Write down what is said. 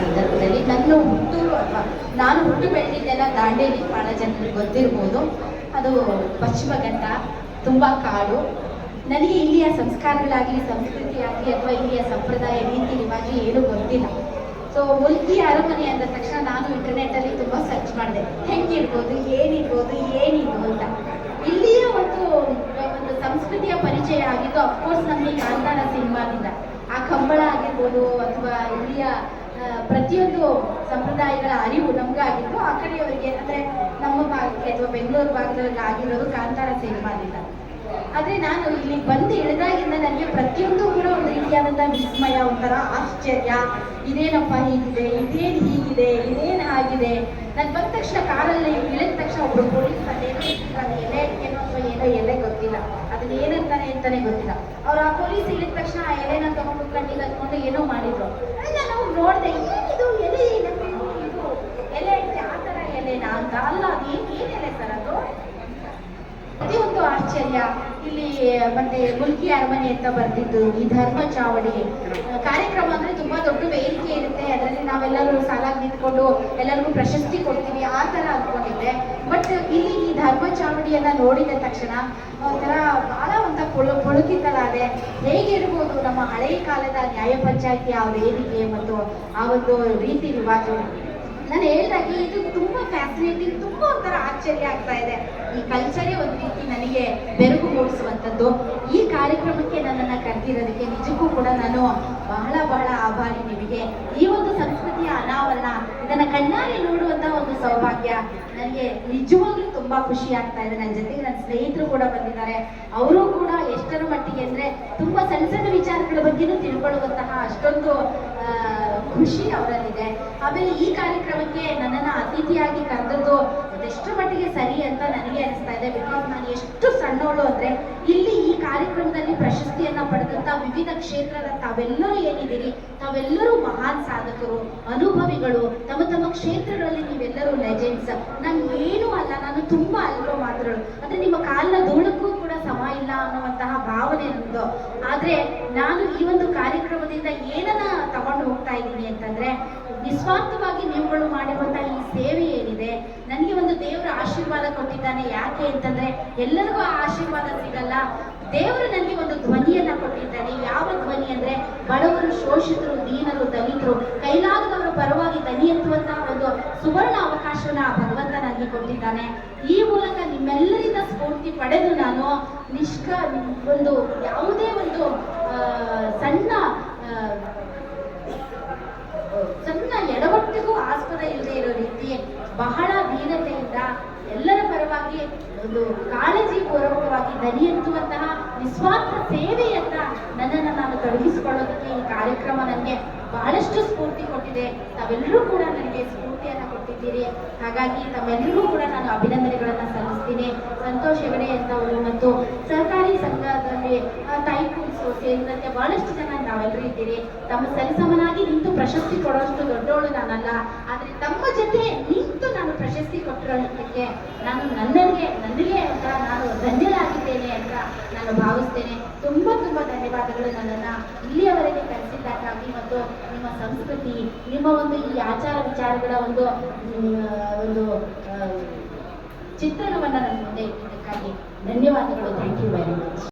ಸಂದರ್ಭದಲ್ಲಿ ನನ್ನ ಹುಟ್ಟೂರು ಅಥವಾ ನಾನು ಹುಟ್ಟು ಬೆಳೆದಿದ್ದೆಲ್ಲ ದಾಂಡೇಲಿ ಭಾಳ ಜನರಿಗೆ ಗೊತ್ತಿರ್ಬೋದು. ಅದು ಪಶ್ಚಿಮ ಘಟ್ಟ, ತುಂಬ ಕಾಡು. ನನಗೆ ಇಲ್ಲಿಯ ಸಂಸ್ಕಾರಗಳಾಗಲಿ ಸಂಸ್ಕೃತಿ ಆಗಲಿ ಅಥವಾ ಇಲ್ಲಿಯ ಸಂಪ್ರದಾಯ ರೀತಿ ರಿವಾಜು ಏನೂ ಗೊತ್ತಿಲ್ಲ. ಸೊ ಮುಲ್ಕಿ ಅರಮನೆ ಅಂದ ತಕ್ಷಣ ನಾನು ಇಂಟರ್ನೆಟ್ಟಲ್ಲಿ ತುಂಬ ಸರ್ಚ್ ಮಾಡಿದೆ. ಹೆಂಗಿರ್ಬೋದು, ಏನಿರ್ಬೋದು ಏನಿದು ಅಂತ. ಇಲ್ಲಿಯ ಒಂದು ಒಂದು ಸಂಸ್ಕೃತಿಯ ಪರಿಚಯ ಆಗಿದ್ದು ಅಫ್ಕೋರ್ಸ್ ನಮಗೆ ಕಾಂತಾರ ಸಿನಿಮಾದಿಂದ. ಆ ಕಂಬಳ ಆಗಿರ್ಬೋದು ಅಥವಾ ಇಲ್ಲಿಯ ಪ್ರತಿಯೊಂದು ಸಂಪ್ರದಾಯಗಳ ಅರಿವು ನಮಗಾಗಿದ್ದು, ಆ ಕಡೆಯವರಿಗೆ ಅಂದರೆ ನಮ್ಮ ಭಾಗಕ್ಕೆ ಅಥವಾ ಬೆಂಗಳೂರು ಭಾಗದವ್ರಿಗೆ ಆಗಿರೋದು ಕಾಂತಾರ ಸಿನಿಮಾದಿಂದ ಆದ್ರೆ ನಾನು ಇಲ್ಲಿ ಬಂದು ಇಳಿದಾಗಿಂದ ನನಗೆ ಪ್ರತಿಯೊಂದು ಕೂಡ ಒಂದು ರೀತಿಯಾದಂತಹ ವಿಸ್ಮಯ, ಒಂಥರ ಆಶ್ಚರ್ಯ, ಇದೇನಪ್ಪ ಹೀಗಿದೆ, ಇದೇನ್ ಹೀಗಿದೆ, ಇದೇನ್ ಆಗಿದೆ. ನಾನು ಬಂದ ತಕ್ಷಣ ಕಾರಲ್ಲಿ ಇಳಿದ ತಕ್ಷಣ ಒಬ್ಬರು ಪೊಲೀಸ್ ಅದೇನೋ ಅದು ಎಲೆ ಏನೋ ಅಥವಾ ಏನೋ ಎಲೆ ಗೊತ್ತಿಲ್ಲ. ಅದನ್ನ ಏನಂತಾನೆ ಅಂತಾನೆ ಗೊತ್ತಿಲ್ಲ. ಅವ್ರು ಆ ಪೊಲೀಸ್ ಇಳಿದ ತಕ್ಷಣ ಆ ಎಲೆನ ತಗೊಂಡು ಕಣ್ಣಿಗೆ ಹತ್ಕೊಂಡು ಏನೋ ಮಾಡಿದ್ರು ಆದ್ರೆ ನಾನು ಅವ್ರು ನೋಡಿದೆ ಏನಿದು ಎಲೆ ಏನಪ್ಪ ಇದು ಎಲೆ ಆ ಥರ ಎಲೆನಾ ಅಂತ ಅಲ್ಲ ಅದು ಏನು ಏನು ಎಲೆ ಸರ್ ಅದು ಆಶ್ಚರ್ಯ ಇಲ್ಲಿ ಮತ್ತೆ ಮುಲ್ಕಿ ಅರಮನೆ ಅಂತ ಬರ್ತಿದ್ದು ಈ ಧರ್ಮ ಚಾವಡಿ ಕಾರ್ಯಕ್ರಮ ಅಂದ್ರೆ ತುಂಬಾ ದೊಡ್ಡ ವೇದಿಕೆ ಇರುತ್ತೆ. ಅದರಲ್ಲಿ ನಾವೆಲ್ಲರೂ ಸಾಲಾಗಿ ನಿಂತ್ಕೊಂಡು ಎಲ್ಲರಿಗೂ ಪ್ರಶಸ್ತಿ ಕೊಡ್ತೀವಿ, ಆ ತರ ಅನ್ಕೊಂಡಿದ್ದೆ. ಬಟ್ ಇಲ್ಲಿ ಈ ಧರ್ಮ ಚಾವಡಿಯನ್ನ ನೋಡಿದ ತಕ್ಷಣ ಒಂಥರ ಬಹಳ ಅಂತ ಪೊಳು ಪುಳುಕಿತಲಾದೆ ಹೇಗಿರ್ಬೋದು ನಮ್ಮ ಹಳೆಯ ಕಾಲದ ನ್ಯಾಯ ಪಂಚಾಯತಿ ಆ ವೇದಿಕೆ ಮತ್ತು ಆ ಒಂದು ರೀತಿ ರಿವಾಜು? ನಾನು ಹೇಳ್ದಾಗೆ ಇದು ತುಂಬಾ ಫ್ಯಾಸಿನೇಟಿಂಗ್ ತುಂಬಾ ಒಂಥರ ಆಶ್ಚರ್ಯ ಆಗ್ತಾ ಇದೆ. ಈ ಕಲ್ಚರೇ ಒಂದು ರೀತಿ ನನಗೆ ಬೆರಗು ಮೂಡಿಸುವಂಥದ್ದು. ಈ ಕಾರ್ಯಕ್ರಮಕ್ಕೆ ನನ್ನನ್ನು ಕರೆದಿರೋದಕ್ಕೆ ನಿಜಕ್ಕೂ ಕೂಡ ನಾನು ಬಹಳ ಬಹಳ ಆಭಾರಿ ನಿಮಗೆ. ಈ ಒಂದು ಸಂಸ್ಕೃತಿಯ ಅನಾವರಣ ಇದನ್ನ ಕಣ್ಣಾರೆ ನೋಡುವಂತ ಒಂದು ಸೌಭಾಗ್ಯ ನನಗೆ ನಿಜವಾಗ್ಲೂ ತುಂಬಾ ಖುಷಿ ಆಗ್ತಾ ಇದೆ. ನನ್ನ ಜೊತೆಗೆ ನನ್ನ ಸ್ನೇಹಿತರು ಕೂಡ ಬಂದಿದ್ದಾರೆ. ಅವರು ಕೂಡ ಎಷ್ಟರ ಮಟ್ಟಿಗೆ ಅಂದ್ರೆ ತುಂಬಾ ಸಣ್ಣ ಸಣ್ಣ ವಿಚಾರಗಳ ಬಗ್ಗೆನೂ ತಿಳ್ಕೊಳ್ಳುವಂತಹ ಅಷ್ಟೊಂದು ಖುಷಿ ಅವರಲ್ಲಿದೆ. ಆಮೇಲೆ ಈ ಕಾರ್ಯಕ್ರಮಕ್ಕೆ ನನ್ನನ್ನ ಅತಿಥಿಯಾಗಿ ಕರೆದದ್ದು ಅದೆಷ್ಟು ಮಟ್ಟಿಗೆ ಸರಿ ಅಂತ ನನಗೆ ಅನಿಸ್ತಾ ಇದೆ. ಬಿಕಾಸ್ ನಾನು ಎಷ್ಟು ಸಣ್ಣವಳು ಅಂದ್ರೆ ಇಲ್ಲಿ ಈ ಕಾರ್ಯಕ್ರಮದಲ್ಲಿ ಪ್ರಶಸ್ತಿಯನ್ನ ಪಡೆದಂತ ವಿವಿಧ ಕ್ಷೇತ್ರದ ತಾವೆಲ್ಲರೂ ಏನಿದ್ದೀರಿ, ತಾವೆಲ್ಲರೂ ಮಹಾನ್ ಸಾಧಕರು, ಅನುಭವಿಗಳು, ತಮ್ಮ ತಮ್ಮ ಕ್ಷೇತ್ರಗಳಲ್ಲಿ ನೀವೆಲ್ಲರೂ ಲೆಜೆಂಡ್ಸ್ ನಾನು ಏನು ಅಲ್ಲ, ನಾನು ತುಂಬಾ ಅಲ್ಪ ಮಾತ್ರ ಅಂದ್ರೆ ನಿಮ್ಮ ಕಾಲಿನ ಧೂಳಕ್ಕೂ ಸಮ ಇಲ್ಲ ಅನ್ನುವಂತಹ ಭಾವನೆ ನಮ್ದು ಆದ್ರೆ ನಾನು ಈ ಒಂದು ಕಾರ್ಯಕ್ರಮದಿಂದ ಏನನ್ನ ತಗೊಂಡು ಹೋಗ್ತಾ ಇದ್ದೀನಿ ಅಂತಂದ್ರೆ, ನಿಸ್ವಾರ್ಥವಾಗಿ ನೀವುಗಳು ಮಾಡಿರುವಂತಹ ಈ ಸೇವೆ ಏನಿದೆ, ನನಗೆ ಒಂದು ದೇವರ ಆಶೀರ್ವಾದ ಕೊಟ್ಟಿದ್ದಾನೆ ಯಾಕೆ ಅಂತಂದ್ರೆ, ಎಲ್ಲರಿಗೂ ಆ ಆಶೀರ್ವಾದ ಸಿಗಲ್ಲ. ದೇವರು ನನಗೆ ಒಂದು ಧ್ವನಿಯನ್ನ ಕೊಟ್ಟಿದ್ದಾನೆ. ಯಾವ ಧ್ವನಿ ಅಂದ್ರೆ, ಬಡವರು ಶೋಷಿತರು, ದೀನರು, ದಲಿತರು ಕೈಲಾಗದವರ ಪರವಾಗಿ ದನಿ ಎತ್ತುವಂತಹ ಒಂದು ಸುವರ್ಣ ಅವಕಾಶವನ್ನ ಆ ನನಗೆ ಕೊಟ್ಟಿದ್ದಾನೆ. ಈ ಮೂಲಕ ನಿಮ್ಮೆಲ್ಲರಿಂದ ಸ್ಫೂರ್ತಿ ಪಡೆದು ನಾನು ನಿಷ್ಕ ಒಂದು ಯಾವುದೇ ಒಂದು ಸಣ್ಣ ಸಣ್ಣ ಎಡವಟ್ಟಿಗೂ ಆಸ್ಪದ ಇಲ್ಲದೆ ಇರೋ ರೀತಿ ಬಹಳ ದೀನತೆಯಿಂದ ಎಲ್ಲರ ಪರವಾಗಿ ಒಂದು ಕಾಳಜಿ ಪೂರ್ವಕವಾಗಿ ದನಿ ಎತ್ತುವಂತಹ ನಿಸ್ವಾರ್ಥ ಸೇವೆಯನ್ನ ನನ್ನನ್ನು ನಾನು ತೊಡಗಿಸಿಕೊಳ್ಳೋದಕ್ಕೆ ಈ ಕಾರ್ಯಕ್ರಮ ನನಗೆ ಬಹಳಷ್ಟು ಸ್ಫೂರ್ತಿ ಕೊಟ್ಟಿದೆ. ತಾವೆಲ್ಲರೂ ಕೂಡ ನನಗೆ ಸ್ಫೂರ್ತಿಯನ್ನು ಕೊಟ್ಟಿದ್ದೀರಿ. ಹಾಗಾಗಿ ತಮ್ಮೆಲ್ಲರಿಗೂ ಕೂಡ ನಾನು ಅಭಿನಂದನೆಗಳನ್ನು ಸಲ್ಲಿಸ್ತೀನಿ. ಸಂತೋಷ್ ಹೆಗಡೆ ಅಂತವರು ಮತ್ತು ಸರ್ಕಾರಿ ಸಂಘದಲ್ಲಿ ಟೈಕೂನ್ಸು ಸೇರಿದಂತೆ ಬಹಳಷ್ಟು ಜನ ನಾವೆಲ್ಲರೂ ಇದ್ದೀರಿ. ತಮ್ಮ ಸರಿಸಮನಾಗಿ ನಿಂತು ಪ್ರಶಸ್ತಿ ಕೊಡೋಷ್ಟು ದೊಡ್ಡವಳು ನಾನಲ್ಲ. ಆದರೆ ತಮ್ಮ ಜೊತೆ ಪ್ರಶಸ್ತಿ ಕೊಟ್ಟಿರೋದಕ್ಕೆ ನಾನು ನನ್ನಲ್ಲಿ ನನಗೆ ಅಂತ ನಾನು ಧನ್ಯರಾಗಿದ್ದೇನೆ ಅಂತ ನಾನು ಭಾವಿಸ್ತೇನೆ. ತುಂಬ ತುಂಬ ಧನ್ಯವಾದಗಳು ನನ್ನನ್ನು ಇಲ್ಲಿಯವರೆಗೆ ಕರೆಸಿದ್ದಕ್ಕಾಗಿ ಮತ್ತು ನಿಮ್ಮ ಸಂಸ್ಕೃತಿ, ನಿಮ್ಮ ಒಂದು ಈ ಆಚಾರ ವಿಚಾರಗಳ ಒಂದು ಒಂದು ಚಿತ್ರಣವನ್ನು ನನ್ನ ಮುಂದೆ ಇಟ್ಟಿದ್ದಕ್ಕಾಗಿ ಧನ್ಯವಾದಗಳು. Thank you very much